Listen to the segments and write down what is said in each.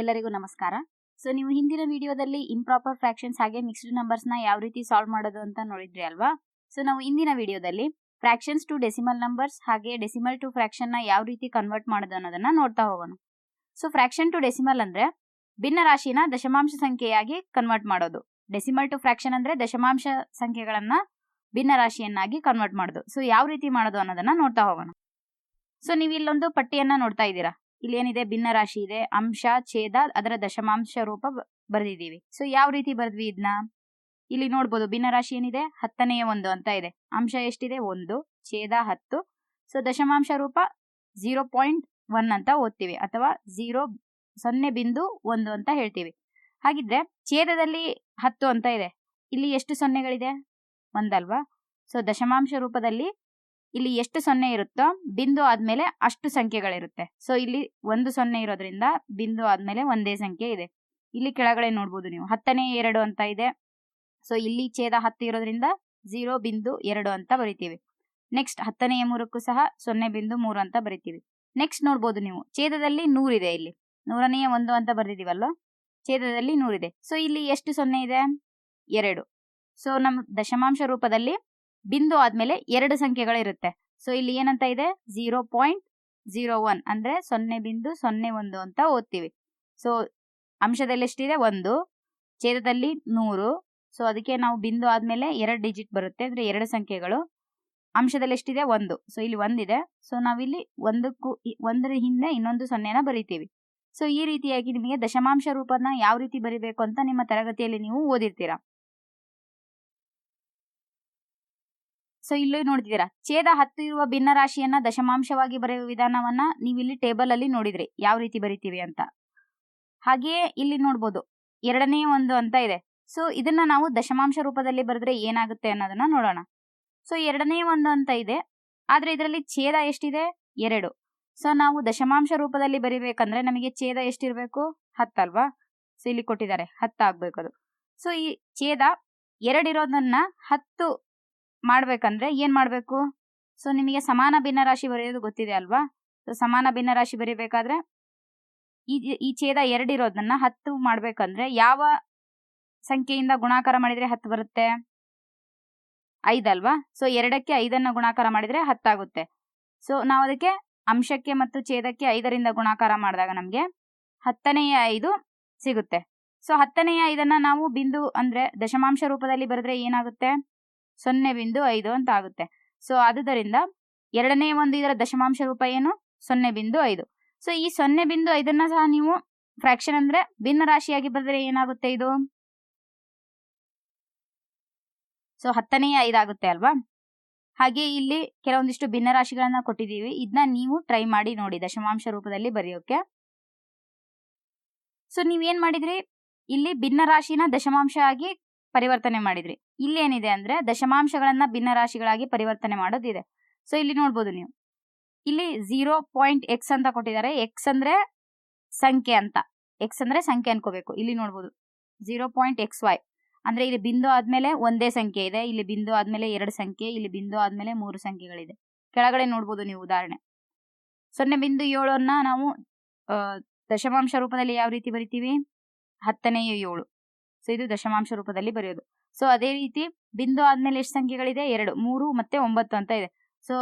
ಎಲ್ಲರಿಗೂ ನಮಸ್ಕಾರ. ಸೊ ನೀವು ಹಿಂದಿನ ವಿಡಿಯೋದಲ್ಲಿ ಇಂಪ್ರಾಪರ್ ಫ್ರಾಕ್ಷನ್ಸ್ ಹಾಗೆ ಮಿಕ್ಸ್ಡ್ ನಂಬರ್ಸ್ನ ಯಾವ ರೀತಿ ಸಾಲ್ವ್ ಮಾಡೋದು ಅಂತ ನೋಡಿದ್ರಿ ಅಲ್ವಾ? ಸೊ ನಾವು ಇಂದಿನ ವಿಡಿಯೋದಲ್ಲಿ ಫ್ರಾಕ್ಷನ್ಸ್ ಟು ಡೆಸಿಮಲ್ ನಂಬರ್ಸ್ ಹಾಗೆ ಡೆಸಿಮಲ್ ಟು ಫ್ರಾಕ್ಷನ್ನ ಯಾವ ರೀತಿ ಕನ್ವರ್ಟ್ ಮಾಡೋದು ಅನ್ನೋದನ್ನ ನೋಡ್ತಾ ಹೋಗೋಣ. ಸೊ ಫ್ರಾಕ್ಷನ್ ಟು ಡೆಸಿಮಲ್ ಅಂದ್ರೆ ಭಿನ್ನ ರಾಶಿನ ದಶಮಾಂಶ ಸಂಖ್ಯೆಯಾಗಿ ಕನ್ವರ್ಟ್ ಮಾಡೋದು. ಡೆಸಿಮಲ್ ಟು ಫ್ರಾಕ್ಷನ್ ಅಂದ್ರೆ ದಶಮಾಂಶ ಸಂಖ್ಯೆಗಳನ್ನ ಭಿನ್ನ ರಾಶಿಯನ್ನಾಗಿ ಕನ್ವರ್ಟ್ ಮಾಡೋದು. ಸೊ ಯಾವ ರೀತಿ ಮಾಡೋದು ಅನ್ನೋದನ್ನ ನೋಡ್ತಾ ಹೋಗೋಣ. ಸೊ ನೀವು ಇಲ್ಲೊಂದು ಪಟ್ಟಿಯನ್ನ ನೋಡ್ತಾ ಇದ್ದೀರಾ? ಇಲ್ಲಿ ಏನಿದೆ ಭಿನ್ನ ರಾಶಿ ಇದೆ. ಅಂಶ, ಛೇದ, ಅದರ ದಶಮಾಂಶ ರೂಪ ಬರೆದಿದ್ದೀವಿ. ಸೊ ಯಾವ ರೀತಿ ಬರೆದ್ವಿ ಇದನ್ನ ಇಲ್ಲಿ ನೋಡ್ಬೋದು, ಭಿನ್ನ ರಾಶಿ ಏನಿದೆ? ಹತ್ತನೆಯ ಒಂದು ಅಂತ ಇದೆ. ಅಂಶ ಎಷ್ಟಿದೆ? ಒಂದು, ಛೇದ ಹತ್ತು. ಸೊ ದಶಮಾಂಶ ರೂಪ ಝೀರೋ ಪಾಯಿಂಟ್ ಒನ್ ಅಂತ ಓದ್ತೀವಿ. ಅಥವಾ ಝೀರೋ ಸೊನ್ನೆ ಬಿಂದು ಒಂದು ಅಂತ ಹೇಳ್ತೀವಿ. ಹಾಗಿದ್ರೆ, ಛೇದದಲ್ಲಿ ಹತ್ತು ಅಂತ ಇದೆ. ಇಲ್ಲಿ ಎಷ್ಟು ಸೊನ್ನೆಗಳಿದೆ? ಒಂದಲ್ವಾ? ಸೊ ದಶಮಾಂಶ ರೂಪದಲ್ಲಿ ಇಲ್ಲಿ ಎಷ್ಟು ಸೊನ್ನೆ ಇರುತ್ತೋ ಬಿಂದು ಆದ್ಮೇಲೆ ಅಷ್ಟು ಸಂಖ್ಯೆಗಳಿರುತ್ತೆ. ಸೊ ಇಲ್ಲಿ ಒಂದು ಸೊನ್ನೆ ಇರೋದ್ರಿಂದ ಬಿಂದು ಆದ್ಮೇಲೆ ಒಂದೇ ಸಂಖ್ಯೆ ಇದೆ. ಇಲ್ಲಿ ಕೆಳಗಡೆ ನೋಡ್ಬೋದು ನೀವು. ಹತ್ತನೇ ಎರಡು ಅಂತ ಇದೆ. ಸೊ ಇಲ್ಲಿ ಛೇದ ಹತ್ತು ಇರೋದ್ರಿಂದ ಝೀರೋ ಬಿಂದು ಎರಡು ಅಂತ ಬರಿತೀವಿ. ನೆಕ್ಸ್ಟ್ ಹತ್ತನೆಯ ಮೂರಕ್ಕೂ ಸಹ ಸೊನ್ನೆ ಬಿಂದು ಮೂರು ಅಂತ ಬರಿತೀವಿ. ನೆಕ್ಸ್ಟ್ ನೋಡ್ಬೋದು ನೀವು. ಛೇದದಲ್ಲಿ ನೂರಿದೆ ಇಲ್ಲಿ. ನೂರನೆಯ ಒಂದು ಅಂತ ಬರೆದಿದೀವಲ್ಲ ಛೇದದಲ್ಲಿ ನೂರಿದೆ ಸೊ ಇಲ್ಲಿ ಎಷ್ಟು ಸೊನ್ನೆ ಇದೆ? ಎರಡು. ಸೊ ನಮ್ಮ ದಶಮಾಂಶ ರೂಪದಲ್ಲಿ ಬಿಂದು ಆದ್ಮೇಲೆ ಎರಡು ಸಂಖ್ಯೆಗಳಿರುತ್ತೆ. ಸೊ ಇಲ್ಲಿ ಏನಂತ ಇದೆ? ಝೀರೋ ಪಾಯಿಂಟ್ ಝೀರೋ ಒನ್ ಅಂದ್ರೆ ಸೊನ್ನೆ ಬಿಂದು ಸೊನ್ನೆ ಒಂದು ಅಂತ ಓದ್ತೀವಿ. ಸೊ ಅಂಶದಲ್ಲಿ ಎಷ್ಟಿದೆ? ಒಂದು, ಛೇದದಲ್ಲಿ ನೂರು. ಸೊ ಅದಕ್ಕೆ ನಾವು ಬಿಂದು ಆದ್ಮೇಲೆ ಎರಡು ಡಿಜಿಟ್ ಬರುತ್ತೆ ಅಂದ್ರೆ ಎರಡು ಸಂಖ್ಯೆಗಳು. ಅಂಶದಲ್ಲಿ ಎಷ್ಟಿದೆ? ಒಂದು. ಸೊ ಇಲ್ಲಿ ಒಂದಿದೆ. ಸೊ ನಾವಿಲ್ಲಿ ಒಂದಕ್ಕೂ ಒಂದರ ಹಿಂದೆ ಇನ್ನೊಂದು ಸೊನ್ನೆನ ಬರಿತೀವಿ. ಸೊ ಈ ರೀತಿಯಾಗಿ ನಿಮಗೆ ದಶಮಾಂಶ ರೂಪನ ಯಾವ ರೀತಿ ಬರಿಬೇಕು ಅಂತ ನಿಮ್ಮ ತರಗತಿಯಲ್ಲಿ ನೀವು ಓದಿರ್ತೀರಾ. ಸೊ ಇಲ್ಲಿ ನೋಡಿದ್ದೀರಾ? ಛೇದ ಹತ್ತು ಇರುವ ಭಿನ್ನ ರಾಶಿಯನ್ನ ದಶಮಾಂಶವಾಗಿ ಬರೆಯುವ ವಿಧಾನವನ್ನ ನೀವು ಇಲ್ಲಿ ಟೇಬಲ್ ಅಲ್ಲಿ ನೋಡಿದ್ರಿ. ಯಾವ ರೀತಿ ಬರಿತೀವಿ ಅಂತ. ಹಾಗೆಯೇ ಇಲ್ಲಿ ನೋಡ್ಬೋದು. ಎರಡನೇ ಒಂದು ಅಂತ ಇದೆ. ಸೊ ಇದನ್ನ ನಾವು ದಶಮಾಂಶ ರೂಪದಲ್ಲಿ ಬರೆದ್ರೆ ಏನಾಗುತ್ತೆ ಅನ್ನೋದನ್ನ ನೋಡೋಣ. ಸೊ ಎರಡನೇ ಒಂದು ಅಂತ ಇದೆ. ಆದ್ರೆ ಇದರಲ್ಲಿ ಛೇದ ಎಷ್ಟಿದೆ? ಎರಡು. ಸೊ ನಾವು ದಶಮಾಂಶ ರೂಪದಲ್ಲಿ ಬರಿಬೇಕಂದ್ರೆ ನಮಗೆ ಛೇದ ಎಷ್ಟಿರ್ಬೇಕು? ಹತ್ತಲ್ವಾ ಸೊ ಇಲ್ಲಿ ಕೊಟ್ಟಿದ್ದಾರೆ. ಹತ್ತಾಗ್ಬೇಕು ಅದು. ಸೊ ಈ ಛೇದ ಎರಡಿರೋದನ್ನ ಹತ್ತು ಮಾಡ್ಬೇಕಂದ್ರೆ ಏನ್ ಮಾಡ್ಬೇಕು? ಸೊ ನಿಮಗೆ ಸಮಾನ ಭಿನ್ನರಾಶಿ ಬರೆಯೋದು ಗೊತ್ತಿದೆ ಅಲ್ವಾ? ಸೊ ಸಮಾನ ಭಿನ್ನರಾಶಿ ಬರೀಬೇಕಾದ್ರೆ ಈ ಈ ಛೇದ ಎರಡಿರೋದನ್ನ ಹತ್ತು ಮಾಡ್ಬೇಕಂದ್ರೆ ಯಾವ ಸಂಖ್ಯೆಯಿಂದ ಗುಣಾಕಾರ ಮಾಡಿದ್ರೆ ಹತ್ತು ಬರುತ್ತೆ? ಐದಲ್ವಾ ಸೊ ಎರಡಕ್ಕೆ ಐದನ್ನ ಗುಣಾಕಾರ ಮಾಡಿದ್ರೆ ಹತ್ತಾಗುತ್ತೆ. ಸೊ ನಾವು ಅದಕ್ಕೆ ಅಂಶಕ್ಕೆ ಮತ್ತು ಛೇದಕ್ಕೆ ಐದರಿಂದ ಗುಣಾಕಾರ ಮಾಡಿದಾಗ ನಮಗೆ ಹತ್ತನೆಯ ಐದು ಸಿಗುತ್ತೆ. ಸೊ ಹತ್ತನೆಯ ಐದನ್ನ ನಾವು ಬಿಂದು ಅಂದ್ರೆ ದಶಮಾಂಶ ರೂಪದಲ್ಲಿ ಬರೆದ್ರೆ ಏನಾಗುತ್ತೆ? ಸೊನ್ನೆ ಬಿಂದು ಐದು ಅಂತ ಆಗುತ್ತೆ ಸೊ ಆದುದರಿಂದ ಎರಡನೇ ಒಂದು ಇದರ ದಶಮಾಂಶ ರೂಪ ಏನು? ಸೊನ್ನೆ ಬಿಂದು ಐದು. ಸೊ ಈ ಸೊನ್ನೆ ಬಿಂದು ಐದನ್ನ ಸಹ ನೀವು ಫ್ರಾಕ್ಷನ್ ಅಂದ್ರೆ ಭಿನ್ನ ರಾಶಿಯಾಗಿ ಬರೆದ್ರೆ ಏನಾಗುತ್ತೆ ಇದು? ಸೊ ಹತ್ತನೆಯ ಐದಾಗುತ್ತೆ ಅಲ್ವಾ? ಹಾಗೆ ಇಲ್ಲಿ ಕೆಲವೊಂದಿಷ್ಟು ಭಿನ್ನ ರಾಶಿಗಳನ್ನ ಕೊಟ್ಟಿದ್ದೀವಿ. ಇದನ್ನ ನೀವು ಟ್ರೈ ಮಾಡಿ ನೋಡಿ ದಶಮಾಂಶ ರೂಪದಲ್ಲಿ ಬರೆಯೋಕೆ. ಸೊ ನೀವೇನ್ ಮಾಡಿದ್ರಿ? ಇಲ್ಲಿ ಭಿನ್ನ ರಾಶಿನ ದಶಮಾಂಶ ಆಗಿ ಪರಿವರ್ತನೆ ಮಾಡಿದ್ರಿ. ಇಲ್ಲಿ ಏನಿದೆ ಅಂದ್ರೆ ದಶಮಾಂಶಗಳನ್ನ ಭಿನ್ನ ರಾಶಿಗಳಾಗಿ ಪರಿವರ್ತನೆ ಮಾಡೋದಿದೆ. ಸೊ ಇಲ್ಲಿ ನೋಡ್ಬೋದು ನೀವು. ಇಲ್ಲಿ ಜೀರೋ ಪಾಯಿಂಟ್ ಎಕ್ಸ್ ಅಂತ ಕೊಟ್ಟಿದ್ದಾರೆ. ಎಕ್ಸ್ ಅಂದ್ರೆ ಸಂಖ್ಯೆ ಅಂತ. ಎಕ್ಸ್ ಅಂದ್ರೆ ಸಂಖ್ಯೆ ಅನ್ಕೋಬೇಕು. ಇಲ್ಲಿ ನೋಡ್ಬೋದು. ಜೀರೋ ಪಾಯಿಂಟ್ ಎಕ್ಸ್ ವೈ ಅಂದ್ರೆ ಇಲ್ಲಿ ಬಿಂದು ಆದ್ಮೇಲೆ ಒಂದೇ ಸಂಖ್ಯೆ ಇದೆ. ಇಲ್ಲಿ ಬಿಂದು ಆದ್ಮೇಲೆ ಎರಡು ಸಂಖ್ಯೆ. ಇಲ್ಲಿ ಬಿಂದು ಆದ್ಮೇಲೆ ಮೂರು ಸಂಖ್ಯೆಗಳಿದೆ. ಕೆಳಗಡೆ ನೋಡ್ಬೋದು ನೀವು ಉದಾಹರಣೆ. ಸೊನ್ನೆ ಬಿಂದು ಏಳನ್ನ ನಾವು ದಶಮಾಂಶ ರೂಪದಲ್ಲಿ ಯಾವ ರೀತಿ ಬರಿತೀವಿ? ಹತ್ತನೆಯ ಏಳು. ಸೊ ಇದು ದಶಮಾಂಶ ರೂಪದಲ್ಲಿ ಬರೆಯೋದು. ಸೊ ಅದೇ ರೀತಿ ಬಿಂದು ಆದ್ಮೇಲೆ ಎಷ್ಟು ಸಂಖ್ಯೆಗಳಿದೆ? ಎರಡು, ಮೂರು ಮತ್ತೆ ಒಂಬತ್ತು ಅಂತ ಇದೆ. ಸೊ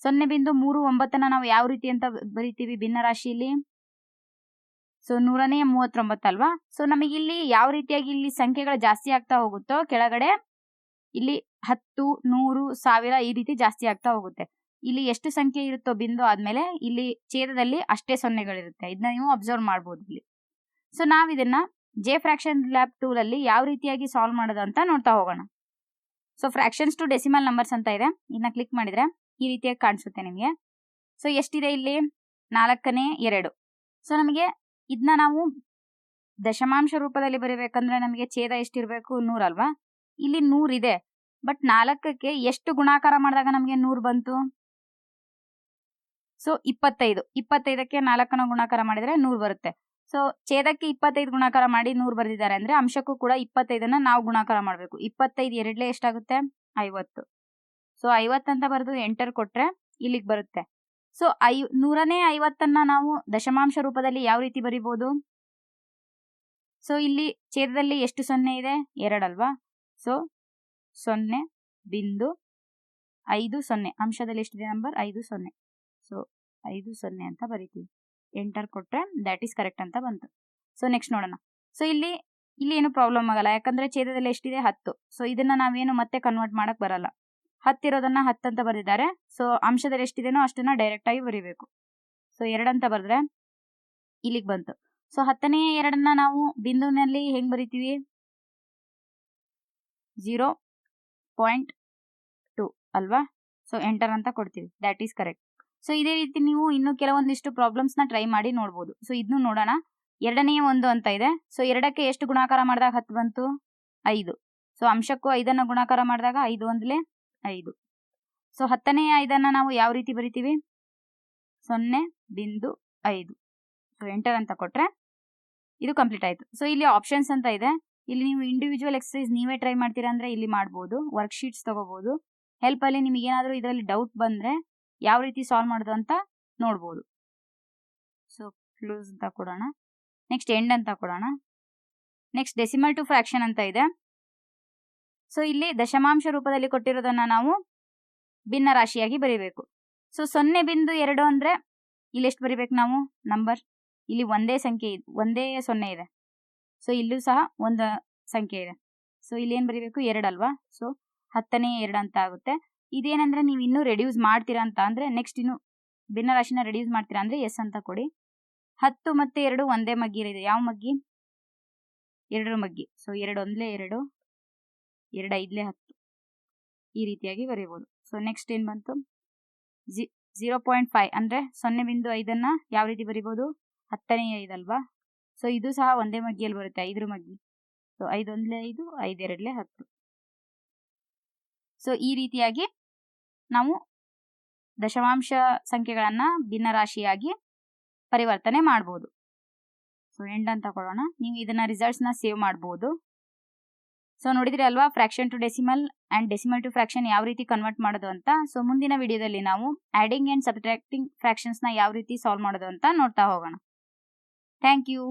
ಸೊನ್ನೆ ಬಿಂದು ಮೂರು ಒಂಬತ್ತನ್ನ ನಾವು ಯಾವ ರೀತಿ ಅಂತ ಬರಿತೀವಿ ಭಿನ್ನ ರಾಶಿಯಲ್ಲಿ ಸೊ ನೂರನೇ ಮೂವತ್ತೊಂಬತ್ತಲ್ವಾ ಸೊ ನಮಗೆ ಇಲ್ಲಿ ಯಾವ ರೀತಿಯಾಗಿ ಇಲ್ಲಿ ಸಂಖ್ಯೆಗಳು ಜಾಸ್ತಿ ಆಗ್ತಾ ಹೋಗುತ್ತೋ ಕೆಳಗಡೆ ಇಲ್ಲಿ ಹತ್ತು, ನೂರು, ಸಾವಿರ ಈ ರೀತಿ ಜಾಸ್ತಿ ಆಗ್ತಾ ಹೋಗುತ್ತೆ. ಇಲ್ಲಿ ಎಷ್ಟು ಸಂಖ್ಯೆ ಇರುತ್ತೋ ಬಿಂದು ಆದ್ಮೇಲೆ ಇಲ್ಲಿ ಛೇದದಲ್ಲಿ ಅಷ್ಟೇ ಸೊನ್ನೆಗಳಿರುತ್ತೆ. ಇದನ್ನ ನೀವು ಅಬ್ಸರ್ವ್ ಮಾಡ್ಬೋದು ಇಲ್ಲಿ. ಸೊ ನಾವಿದನ್ನ ಜೆ ಫ್ರಾಕ್ಷನ್ ಲ್ಯಾಬ್ ಅಲ್ಲಿ ಯಾವ ರೀತಿಯಾಗಿ ಸಾಲ್ವ್ ಮಾಡೋದು ಅಂತ ನೋಡ್ತಾ ಹೋಗೋಣ. So fractions to decimal numbers ಅಂತ ಇದೆ. ಇದನ್ನ ಕ್ಲಿಕ್ ಮಾಡಿದ್ರೆ ಈ ರೀತಿಯಾಗಿ ಕಾಣಿಸುತ್ತೆ ನಿಮಗೆ. ಸೊ ಎಷ್ಟಿದೆ ಇಲ್ಲಿ? ನಾಲ್ಕನೇ ಎರಡು. ಸೊ ನಮಗೆ ಇದನ್ನ ನಾವು ದಶಮಾಂಶ ರೂಪದಲ್ಲಿ ಬರೀಬೇಕಂದ್ರೆ ನಮಗೆ ಛೇದ ಎಷ್ಟಿರ್ಬೇಕು? ನೂರಲ್ವಾ ಇಲ್ಲಿ ನೂರಿದೆ ಬಟ್ ನಾಲ್ಕಕ್ಕೆ ಎಷ್ಟು ಗುಣಾಕಾರ ಮಾಡಿದಾಗ ನಮಗೆ ನೂರು ಬಂತು? ಸೊ ಇಪ್ಪತ್ತೈದು. ಇಪ್ಪತ್ತೈದಕ್ಕೆ ನಾಲ್ಕನ ಗುಣಾಕಾರ ಮಾಡಿದ್ರೆ ನೂರು ಬರುತ್ತೆ. ಸೊ ಛೇದಕ್ಕೆ ಇಪ್ಪತ್ತೈದು ಗುಣಾಕಾರ ಮಾಡಿ ನೂರು ಬರೆದಿದ್ದಾರೆ ಅಂದ್ರೆ ಅಂಶಕ್ಕೂ ಕೂಡ ಇಪ್ಪತ್ತೈದನ್ನ ನಾವು ಗುಣಾಕಾರ ಮಾಡಬೇಕು. ಇಪ್ಪತ್ತೈದು ಎರಡ್ಲೆ ಎಷ್ಟಾಗುತ್ತೆ? ಐವತ್ತು. ಸೊ ಐವತ್ತಂತ ಬರೆದು ಎಂಟರ್ ಕೊಟ್ರೆ ಇಲ್ಲಿಗೆ ಬರುತ್ತೆ. ಸೊ ಐ, ನೂರನೇ ಐವತ್ತನ್ನ ನಾವು ದಶಮಾಂಶ ರೂಪದಲ್ಲಿ ಯಾವ ರೀತಿ ಬರಿಬೋದು? ಸೊ ಇಲ್ಲಿ ಛೇದದಲ್ಲಿ ಎಷ್ಟು ಸೊನ್ನೆ ಇದೆ? ಎರಡಲ್ವಾ ಸೊ ಸೊನ್ನೆ ಬಿಂದು ಐದು ಸೊನ್ನೆ. ಅಂಶದಲ್ಲಿ ಎಷ್ಟಿದೆ ನಂಬರ್ ಐದು ಸೊನ್ನೆ. ಸೊ ಐದು ಸೊನ್ನೆ ಅಂತ ಬರಿತೀವಿ. ಎಂಟರ್ ಕೊಟ್ಟರೆ ದ್ಯಾಟ್ ಈಸ್ ಕರೆಕ್ಟ್ ಅಂತ ಬಂತು. ಸೊ ನೆಕ್ಸ್ಟ್ ನೋಡೋಣ. ಸೊ ಇಲ್ಲಿ ಇಲ್ಲಿ ಏನು ಪ್ರಾಬ್ಲಮ್ ಆಗಲ್ಲ. ಯಾಕಂದ್ರೆ ಛೇದದಲ್ಲಿ ಎಷ್ಟಿದೆ? ಹತ್ತು. ಸೊ ಇದನ್ನ ನಾವೇನು ಮತ್ತೆ ಕನ್ವರ್ಟ್ ಮಾಡಕ್ ಬರಲ್ಲ. ಹತ್ತಿರೋದನ್ನ ಅಂತ ಬರೆದಿದ್ದಾರೆ. ಸೊ ಅಂಶದಲ್ಲಿ ಎಷ್ಟಿದೆನೋ ಅಷ್ಟನ್ನ ಡೈರೆಕ್ಟ್ ಆಗಿ ಬರಿಬೇಕು. ಸೊ ಎರಡಂತ ಬರೆದ್ರೆ ಇಲ್ಲಿಗೆ ಬಂತು. ಸೊ ಹತ್ತನೇ ಎರಡನ್ನ ನಾವು ಬಿಂದುವಿನಲ್ಲಿ ಹೆಂಗ್ ಬರಿತೀವಿ? ಜೀರೋ ಪಾಯಿಂಟ್ ಟು ಅಲ್ವಾ? ಸೊ ಎಂಟರ್ ಅಂತ ಕೊಡ್ತೀವಿ. ದ್ಯಾಟ್ ಈಸ್ ಕರೆಕ್ಟ್ ಸೊ ಇದೇ ರೀತಿ ನೀವು ಇನ್ನು ಕೆಲವೊಂದಿಷ್ಟು ಪ್ರಾಬ್ಲಮ್ಸ್ನ ಟ್ರೈ ಮಾಡಿ ನೋಡಬಹುದು ಸೊ ಇದನ್ನು ನೋಡೋಣ. ಎರಡನೇ ಒಂದು ಅಂತ ಇದೆ. ಸೊ ಎರಡಕ್ಕೆ ಎಷ್ಟು ಗುಣಾಕಾರ ಮಾಡಿದಾಗ ಹತ್ತು ಬಂತು? ಐದು. ಸೊ ಅಂಶಕ್ಕೂ ಐದನ್ನ ಗುಣಾಕಾರ ಮಾಡಿದಾಗ ಐದು ಒಂದ್ಲೆ ಐದು. ಸೊ ಹತ್ತನೇ ಐದನ್ನ ನಾವು ಯಾವ ರೀತಿ ಬರಿತೀವಿ? ಸೊನ್ನೆ ಬಿಂದು ಐದು. ಸೊ ಎಂಟರ್ ಅಂತ ಕೊಟ್ರೆ ಇದು ಕಂಪ್ಲೀಟ್ ಆಯ್ತು. ಸೊ ಇಲ್ಲಿ ಆಪ್ಷನ್ಸ್ ಅಂತ ಇದೆ. ಇಲ್ಲಿ ನೀವು ಇಂಡಿವಿಜುವಲ್ ಎಕ್ಸಸೈಸ್ ನೀವೇ ಟ್ರೈ ಮಾಡ್ತೀರಾ ಅಂದ್ರೆ ಇಲ್ಲಿ ಮಾಡ್ಬೋದು. ವರ್ಕ್ ಶೀಟ್ಸ್ ತಗೋಬಹುದು ಹೆಲ್ಪ್ ಅಲ್ಲಿ ನಿಮಗೆ ಏನಾದರೂ ಇದರಲ್ಲಿ ಡೌಟ್ ಬಂದ್ರೆ ಯಾವ ರೀತಿ ಸಾಲ್ವ್ ಮಾಡೋದು ಅಂತ ನೋಡ್ಬೋದು. ಸೊ ಕ್ಲೂಸ್ ಅಂತ ಕೊಡೋಣ. ನೆಕ್ಸ್ಟ್ ಎಂಡ್ ಅಂತ ಕೊಡೋಣ. ನೆಕ್ಸ್ಟ್ ಡೆಸಿಮಲ್ ಟು ಫ್ರಾಕ್ಷನ್ ಅಂತ ಇದೆ. ಸೊ ಇಲ್ಲಿ ದಶಮಾಂಶ ರೂಪದಲ್ಲಿ ಕೊಟ್ಟಿರೋದನ್ನ ನಾವು ಭಿನ್ನ ರಾಶಿಯಾಗಿ ಬರೀಬೇಕು. ಸೊ ಸೊನ್ನೆ ಬಿಂದು ಎರಡು ಅಂದ್ರೆ ಇಲ್ಲಿ ಎಷ್ಟು ಬರಿಬೇಕು ನಾವು? ನಂಬರ್ ಇಲ್ಲಿ ಒಂದೇ ಸಂಖ್ಯೆ ಇದೆ, ಒಂದೇ ಸೊನ್ನೆ ಇದೆ. ಸೊ ಇಲ್ಲೂ ಸಹ ಒಂದು ಸಂಖ್ಯೆ ಇದೆ. ಸೊ ಇಲ್ಲಿ ಏನು ಬರಿಬೇಕು? ಅಲ್ವಾ? ಸೊ ಹತ್ತನೇ ಎರಡು ಅಂತ ಆಗುತ್ತೆ. ಇದೇನಂದ್ರೆ ನೀವು ಇನ್ನೂ ರೆಡ್ಯೂಸ್ ಮಾಡ್ತೀರಾ ಅಂತ ಅಂದ್ರೆ ನೆಕ್ಸ್ಟ್ ಇನ್ನು ಭಿನ್ನರಾಶಿನ ರೆಡ್ಯೂಸ್ ಮಾಡ್ತೀರಾ ಅಂದ್ರೆ ಎಸ್ ಅಂತ ಕೊಡಿ. ಹತ್ತು ಮತ್ತೆ ಎರಡು ಒಂದೇ ಮಗ್ಗಿ ಯಾವ ಮಗ್ಗಿ? ಎರಡರ ಮಗ್ಗಿ. ಸೊ ಎರಡು ಒಂದ್ಲೆ ಎರಡು ಎರಡು ಐದ್ಲೆ ಹತ್ತು. ಈ ರೀತಿಯಾಗಿ ಬರೀಬೋದು. ಸೊ ನೆಕ್ಸ್ಟ್ ಏನು ಬಂತು? ಜಿ ಝೀರೋ ಪಾಯಿಂಟ್ ಫೈವ್ ಅಂದರೆ ಸೊನ್ನೆ ಬಿಂದು ಐದನ್ನು ಯಾವ ರೀತಿ ಬರಿಬೋದು? ಹತ್ತನೇ ಐದಲ್ವಾ ಸೊ ಇದು ಸಹ ಒಂದೇ ಮಗ್ಗಿಯಲ್ಲಿ ಬರುತ್ತೆ, ಐದರ ಮಗ್ಗಿ. ಸೊ ಐದು ಒಂದ್ಲೆ ಐದು ಐದೆರಡ್ಲೆ ಹತ್ತು. ಸೊ ಈ ರೀತಿಯಾಗಿ ನಾವು ದಶಮಾಂಶ ಸಂಖ್ಯೆಗಳನ್ನು ಭಿನ್ನರಾಶಿಯಾಗಿ ಪರಿವರ್ತನೆ ಮಾಡಬಹುದು ಸೊ ಎಂಡ್ ಅಂತ ಕೊಡೋಣ. ನೀವು ಇದನ್ನ ರಿಸಲ್ಟ್ಸ್ನ ಸೇವ್ ಮಾಡಬಹುದು ಸೊ ನೋಡಿದ್ರಿ ಅಲ್ವಾ? Fraction to decimal and decimal to fraction ಯಾವ ರೀತಿ ಕನ್ವರ್ಟ್ ಮಾಡೋದು ಅಂತ? ಸೊ ಮುಂದಿನ ವಿಡಿಯೋದಲ್ಲಿ ನಾವು ಆಡಿಂಗ್ ಅಂಡ್ ಸಬ್ಟ್ರಾಕ್ಟಿಂಗ್ನ ಯಾವ ರೀತಿ ಸಾಲ್ವ್ ಮಾಡೋದು ಅಂತ ನೋಡ್ತಾ ಹೋಗೋಣ. Thank you